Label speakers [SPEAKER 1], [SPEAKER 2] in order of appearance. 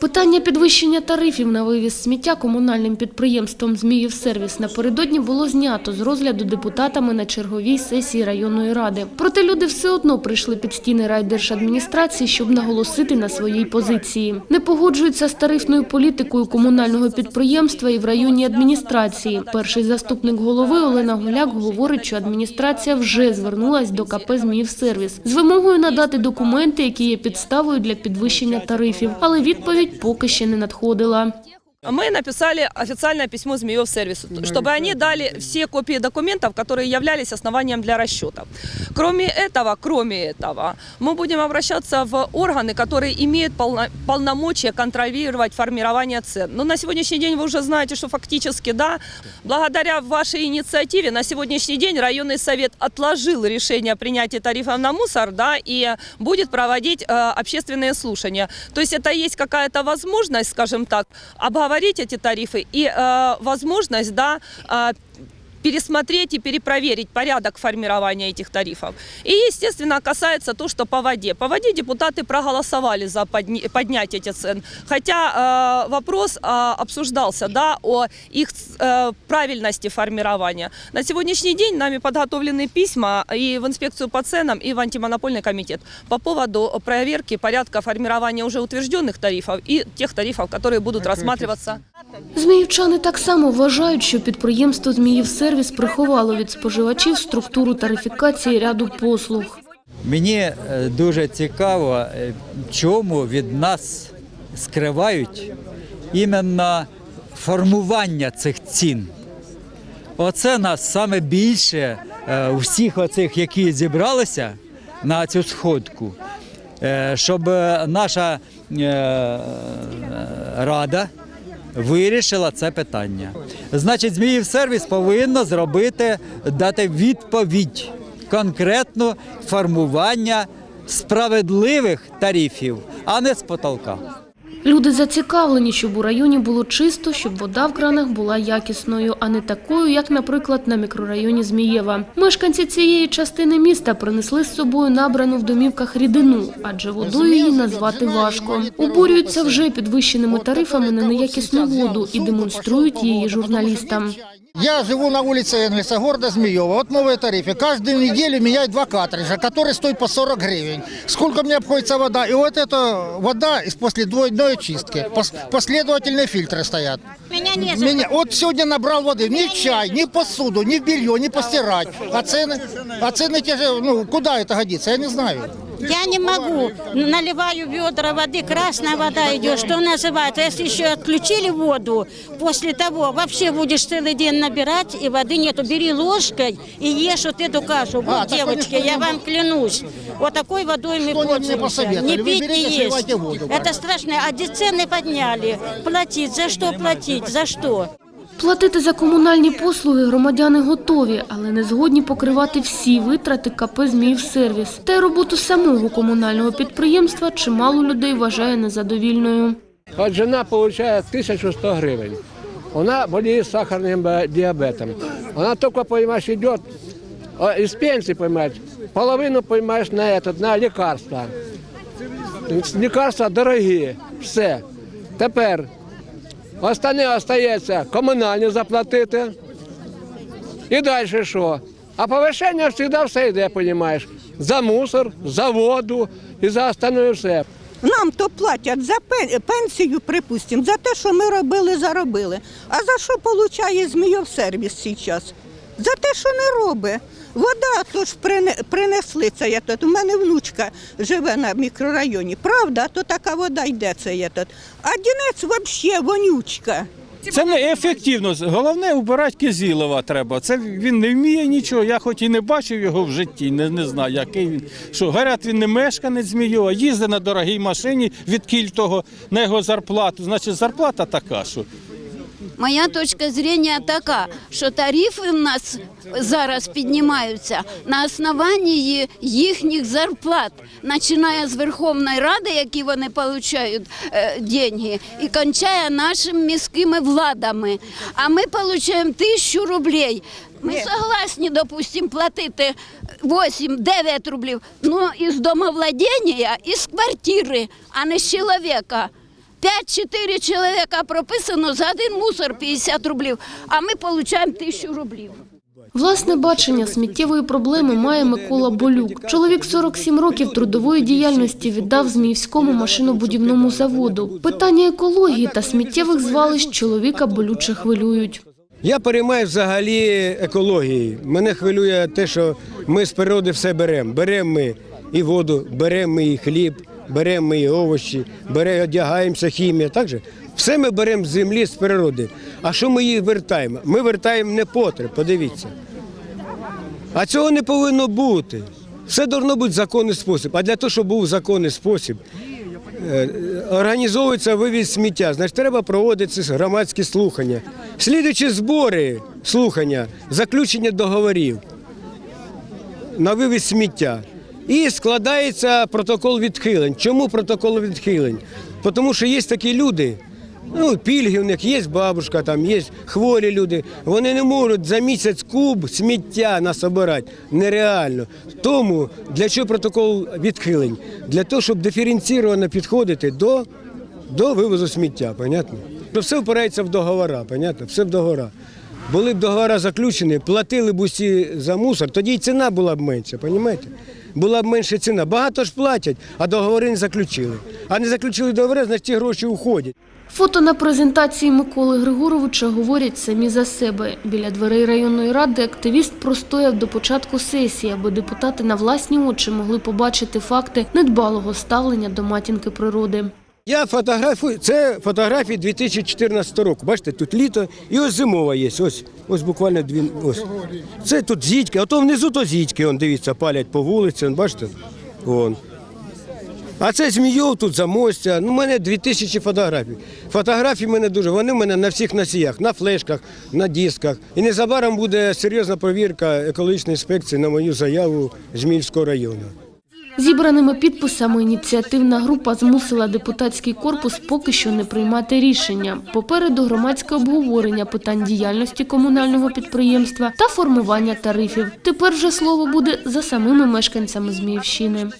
[SPEAKER 1] Питання підвищення тарифів на вивіз сміття комунальним підприємством «Зміївсервіс» напередодні було знято з розгляду депутатами на черговій сесії районної ради. Проте люди все одно прийшли під стіни райдержадміністрації, щоб наголосити на своїй позиції. Не погоджуються з тарифною політикою комунального підприємства і в районній адміністрації. Перший заступник голови Олена Гуляк говорить, що адміністрація вже звернулась до КП «Зміївсервіс» з вимогою надати документи, які є підставою для підвищення тарифів, але відповідь поки ще не надходила.
[SPEAKER 2] Мы написали официальное письмо Змеев сервису, чтобы они дали все копии документов, которые являлись основанием для расчетов. Кроме этого, кроме этого, мы будем обращаться в органы, которые имеют полно- полномочия контролировать формирование цен. Но на сегодняшний день вы уже знаете, что фактически, да, благодаря вашей инициативе на сегодняшний день районный совет отложил решение о принятии тарифов на мусор, да, и будет проводить э, общественные слушания. То есть это есть какая-то возможность, скажем так, обговорить эти тарифы и э, возможность, да, э, пересмотреть и перепроверить порядок формирования этих тарифов. И, естественно, касается то, что по воде. По воде депутаты проголосовали за подни- поднять эти цены. Хотя э, вопрос э, обсуждался да, о их э, правильности формирования. На сегодняшний день нами подготовлены письма и в инспекцию по ценам, и в антимонопольный комитет по поводу проверки порядка формирования уже утвержденных тарифов и тех тарифов, которые будут рассматриваться.
[SPEAKER 1] Зміївчани так само вважають, що підприємство «Зміївсервіс» приховало від споживачів структуру тарифікації ряду послуг.
[SPEAKER 3] Мені е, дуже цікаво, е, чому від нас скривають іменно формування цих цін. Оце нас саме більше е, всіх оцих, які зібралися на цю сходку, е, щоб е, наша е, рада вирішила це питання. Значить, Зміїв сервіс повинно зробити, дати відповідь конкретно формування справедливих тарифів, а не з потолка.
[SPEAKER 1] Люди зацікавлені, щоб у районі було чисто, щоб вода в кранах була якісною, а не такою, як, наприклад, на мікрорайоні Змієва. Мешканці цієї частини міста принесли з собою набрану в домівках рідину, адже водою її назвати важко. Обурюються вже підвищеними тарифами на неякісну воду і демонструють її журналістам.
[SPEAKER 4] Я живу на улице Энгельса, города Змеева. Вот новые тарифы. Каждую неделю меняют два картриджа, которые стоят по 40 гривен. Сколько мне обходится вода? И вот эта вода из после двойной очистки. Пос- Последовательные фильтры стоят.
[SPEAKER 5] Меня не за
[SPEAKER 4] Меня, вот сегодня набрал воды ни в чай, ни в посуду, ни в белье, ни постирать. А цены, а цены те же, ну, куда это годится, я не знаю.
[SPEAKER 5] Я не могу. Наливаю ведра воды, красная вода идет, что называется. Если еще отключили воду, после того вообще будешь целый день набирать, и воды нету. Бери ложкой и ешь вот эту кашу. Вот,
[SPEAKER 4] А, так
[SPEAKER 5] девочки,
[SPEAKER 4] они что,
[SPEAKER 5] я
[SPEAKER 4] не
[SPEAKER 5] вам клянусь. Вот такой водой мы
[SPEAKER 4] Что они мне
[SPEAKER 5] пользуемся.
[SPEAKER 4] посоветовали?
[SPEAKER 5] Не
[SPEAKER 4] Вы
[SPEAKER 5] пить,
[SPEAKER 4] берите,
[SPEAKER 5] не есть.
[SPEAKER 4] сливайте воду,
[SPEAKER 5] Это страшно. А где цены подняли? Платить, за что платить, за что?
[SPEAKER 1] Платити за комунальні послуги громадяни готові, але не згодні покривати всі витрати КП «Зміївсервіс». Та й роботу самого комунального підприємства чимало людей вважає незадовільною.
[SPEAKER 6] От жена получает 1100 гривен. Она болеет сахарным э, диабетом. Она только, понимаешь, идет э, из пенсии, понимаешь, половину, понимаешь, на этот, на лекарства. Лекарства дорогі, все. Тепер остане остається комунальні заплатити. І далі що? А повищення завжди все йде, розумієш. За мусор, за воду і за остальне все.
[SPEAKER 7] Нам то платять за пенсію, припустимо, за те, що ми робили, заробили. А за що получає Змійов сервіс зараз? За те, що не робить. Вода то ж принесли це. є тут. У мене внучка живе на мікрорайоні. Правда, то така вода йде це. є тут. А дінець взагалі вонючка.
[SPEAKER 8] Це не ефективно. Головне убирати Кизілова треба. Це він не вміє нічого. Я хоч і не бачив його в житті, не, не знаю, який він. Що говорять, він не мешканець Змійова, їздить на дорогій машині від кіль того на його зарплату. Значить, зарплата така, що
[SPEAKER 9] Моя точка зрення така, що тарифи в нас зараз піднімаються на основанні їхніх зарплат, починає з Верховної Ради, які вони отримують е, деньги, і кончає нашими міськими владами. А ми отримуємо тисячу рублей. Ми согласні, допустим, платити 8-9 рублів, ну із домовладіння, із квартири, а не з чоловіка. 5-4 чоловіка прописано за один мусор 50 рублів, а ми отримуємо 1000 рублів.
[SPEAKER 1] Власне бачення сміттєвої проблеми має Микола Болюк. Чоловік 47 років трудової діяльності віддав Зміївському машинобудівному заводу. Питання екології та сміттєвих звалищ чоловіка болюче хвилюють.
[SPEAKER 10] Я переймаю взагалі екології. Мене хвилює те, що ми з природи все беремо. Беремо ми і воду, беремо ми і хліб, беремо ми і овочі, беремо, одягаємося, хімія. Так же? Все ми беремо з землі, з природи. А що ми їх вертаємо? Ми вертаємо непотреб, подивіться. А цього не повинно бути. Все повинно бути законний спосіб. А для того, щоб був законний спосіб, е, організовується вивіз сміття. Значить, треба проводити громадські слухання. Слідуючі збори, слухання, заключення договорів на вивіз сміття. І складається протокол відхилень. Чому протокол відхилень? Тому що є такі люди, ну, пільги в них, є бабушка, там, є хворі люди. Вони не можуть за місяць куб сміття насобирати. Нереально. Тому для чого протокол відхилень? Для того, щоб диференційовано підходити до, до вивозу сміття, понятно? То все впирається в договора, понятно? Все в договора. Були б договори заключені, платили б усі за мусор, тоді й ціна була б менша, розумієте? Була б менша ціна. Багато ж платять, а договори не заключили. А не заключили договори, значить ці гроші уходять.
[SPEAKER 1] Фото на презентації Миколи Григоровича говорять самі за себе. Біля дверей районної ради активіст простояв до початку сесії, аби депутати на власні очі могли побачити факти недбалого ставлення до матінки природи.
[SPEAKER 10] Я фотографую, це фотографії 2014 року. Бачите, тут літо і ось зимова є. Ось, ось буквально дві. Ось. Це тут зітьки, а то внизу то зітьки, он, дивіться, палять по вулиці, он, бачите? Вон. А це змійов тут замостя. Ну, у мене 2000 фотографій. Фотографії в мене дуже. Вони в мене на всіх носіях, на флешках, на дисках. І незабаром буде серйозна перевірка екологічної інспекції на мою заяву Зміївського району.
[SPEAKER 1] Зібраними підписами ініціативна група змусила депутатський корпус поки що не приймати рішення. Попереду громадське обговорення питань діяльності комунального підприємства та формування тарифів. Тепер вже слово буде за самими мешканцями Зміївщини.